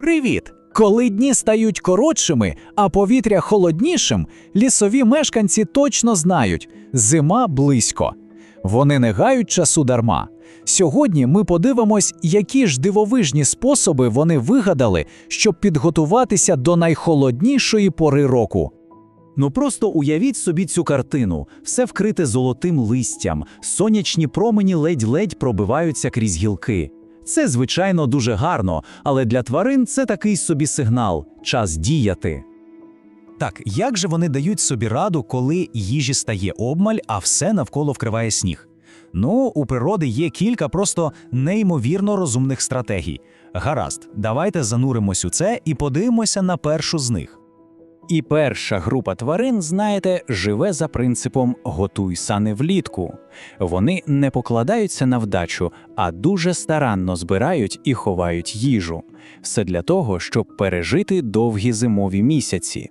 Привіт! Коли дні стають коротшими, а повітря холоднішим, лісові мешканці точно знають зима близько. Вони не гають часу дарма. Сьогодні ми подивимось, які ж дивовижні способи вони вигадали, щоб підготуватися до найхолоднішої пори року. Ну просто уявіть собі цю картину: все вкрите золотим листям, сонячні промені ледь-ледь пробиваються крізь гілки. Це, звичайно, дуже гарно, але для тварин це такий собі сигнал час діяти. Так, як же вони дають собі раду, коли їжі стає обмаль, а все навколо вкриває сніг? Ну, у природи є кілька просто неймовірно розумних стратегій. Гаразд, давайте зануримось у це і подивимося на першу з них. І перша група тварин, знаєте, живе за принципом готуй сани влітку. Вони не покладаються на вдачу, а дуже старанно збирають і ховають їжу. Все для того, щоб пережити довгі зимові місяці.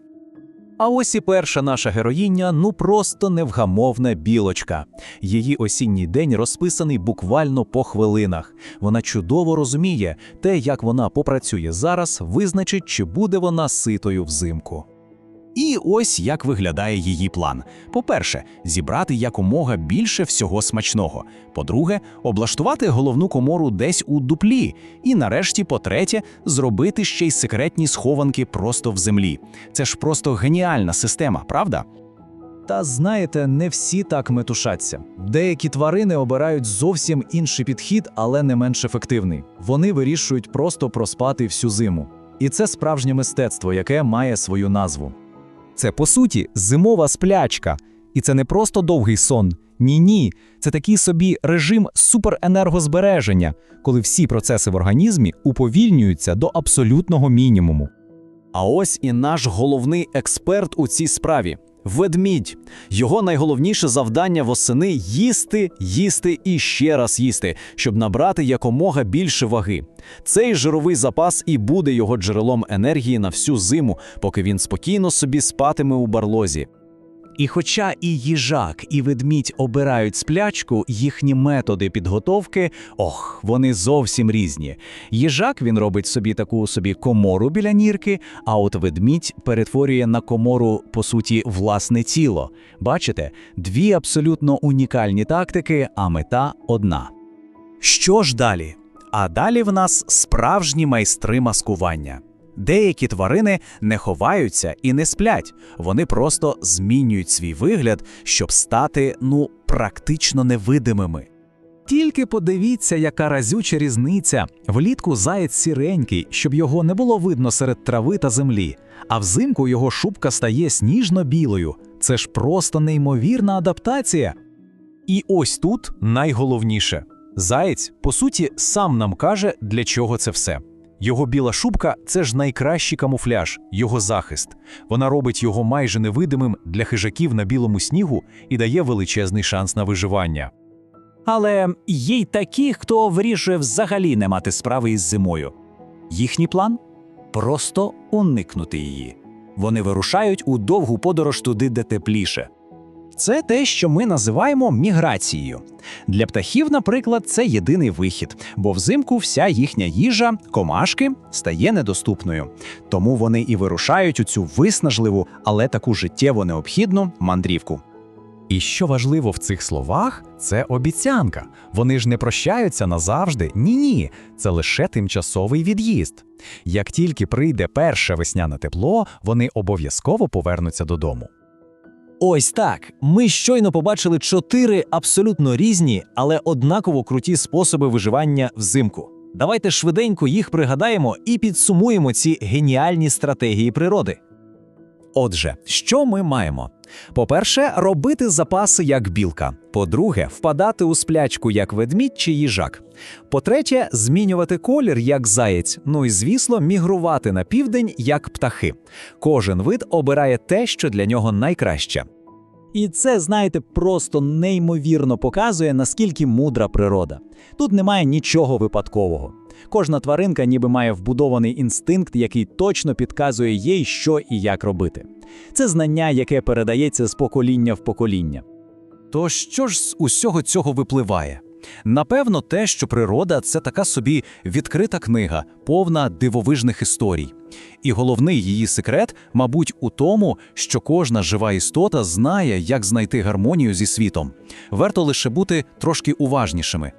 А ось і перша наша героїня ну просто невгамовна білочка. Її осінній день розписаний буквально по хвилинах. Вона чудово розуміє, те, як вона попрацює зараз, визначить, чи буде вона ситою взимку. І ось як виглядає її план: по-перше, зібрати якомога більше всього смачного. По-друге, облаштувати головну комору десь у дуплі. І нарешті, по-третє, зробити ще й секретні схованки просто в землі. Це ж просто геніальна система, правда? Та знаєте, не всі так метушаться. Деякі тварини обирають зовсім інший підхід, але не менш ефективний. Вони вирішують просто проспати всю зиму. І це справжнє мистецтво, яке має свою назву. Це по суті зимова сплячка. І це не просто довгий сон. Ні, ні, це такий собі режим суперенергозбереження, коли всі процеси в організмі уповільнюються до абсолютного мінімуму. А ось і наш головний експерт у цій справі ведмідь. Його найголовніше завдання восени їсти, їсти і ще раз їсти, щоб набрати якомога більше ваги. Цей жировий запас і буде його джерелом енергії на всю зиму, поки він спокійно собі спатиме у барлозі. І хоча і їжак, і ведмідь обирають сплячку, їхні методи підготовки, ох, вони зовсім різні. Їжак він робить собі таку собі комору біля нірки, а от ведмідь перетворює на комору, по суті, власне тіло. Бачите, дві абсолютно унікальні тактики, а мета одна. Що ж далі? А далі в нас справжні майстри маскування. Деякі тварини не ховаються і не сплять, вони просто змінюють свій вигляд, щоб стати ну практично невидимими. Тільки подивіться, яка разюча різниця. Влітку заєць сіренький, щоб його не було видно серед трави та землі, а взимку його шубка стає сніжно-білою. Це ж просто неймовірна адаптація. І ось тут найголовніше: заєць, по суті, сам нам каже, для чого це все. Його біла шубка це ж найкращий камуфляж, його захист. Вона робить його майже невидимим для хижаків на білому снігу і дає величезний шанс на виживання. Але є й такі, хто вирішує взагалі не мати справи із зимою. Їхній план просто уникнути її. Вони вирушають у довгу подорож туди, де тепліше. Це те, що ми називаємо міграцією. Для птахів, наприклад, це єдиний вихід, бо взимку вся їхня їжа, комашки, стає недоступною. Тому вони і вирушають у цю виснажливу, але таку життєво необхідну мандрівку. І що важливо в цих словах, це обіцянка. Вони ж не прощаються назавжди. Ні, ні, це лише тимчасовий від'їзд. Як тільки прийде перше весняне тепло, вони обов'язково повернуться додому. Ось так. Ми щойно побачили чотири абсолютно різні, але однаково круті способи виживання взимку. Давайте швиденько їх пригадаємо і підсумуємо ці геніальні стратегії природи. Отже, що ми маємо? По-перше, робити запаси як білка. По-друге, впадати у сплячку як ведмідь чи їжак. По-третє, змінювати колір як заєць. Ну і звісно, мігрувати на південь як птахи. Кожен вид обирає те, що для нього найкраще. І це, знаєте, просто неймовірно показує, наскільки мудра природа. Тут немає нічого випадкового. Кожна тваринка ніби має вбудований інстинкт, який точно підказує їй, що і як робити. Це знання, яке передається з покоління в покоління. То що ж з усього цього випливає? Напевно, те, що природа це така собі відкрита книга, повна дивовижних історій. І головний її секрет, мабуть, у тому, що кожна жива істота знає, як знайти гармонію зі світом. Варто лише бути трошки уважнішими.